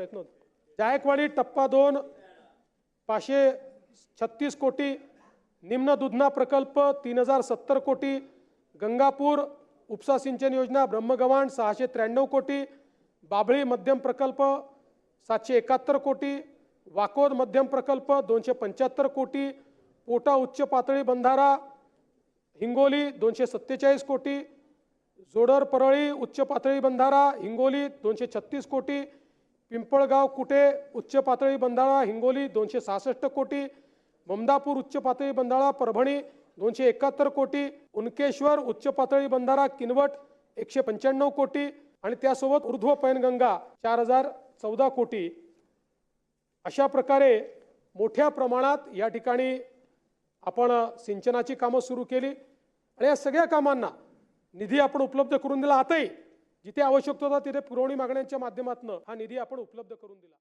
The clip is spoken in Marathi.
जायकवाडी टप्पा दोन पाचशे छत्तीस कोटी निम्न दुधना प्रकल्प तीन हजार सत्तर कोटी गंगापूर उपसा सिंचन योजना ब्रह्मगव्हाण सहाशे त्र्याण्णव कोटी बाभळी मध्यम प्रकल्प सातशे एकाहत्तर कोटी वाकोद मध्यम प्रकल्प दोनशे पंच्याहत्तर कोटी पोटा उच्च पातळी बंधारा हिंगोली दोनशे सत्तेचाळीस कोटी जोडर परळी उच्च पातळी बंधारा हिंगोली दोनशे छत्तीस कोटी पिंपळगाव कुठे उच्च पातळी बंधारा हिंगोली दोनशे सहासष्ट कोटी ममदापूर उच्च पातळी बंधारा परभणी दोनशे एकाहत्तर कोटी उनकेश्वर उच्च पातळी बंधारा किनवट एकशे पंच्याण्णव कोटी आणि त्यासोबत ऊर्ध्व पैनगंगा चार हजार चौदा कोटी. अशा प्रकारे मोठ्या प्रमाणात या ठिकाणी आपण सिंचनाची कामं सुरू केली. आणि या सगळ्या कामांना निधी आपण उपलब्ध करून दिला. आताही जिथे आवश्यकता होता तिथे पुरवणी मागण्यांच्या माध्यमातून हा निधी आपण उपलब्ध करून दिला.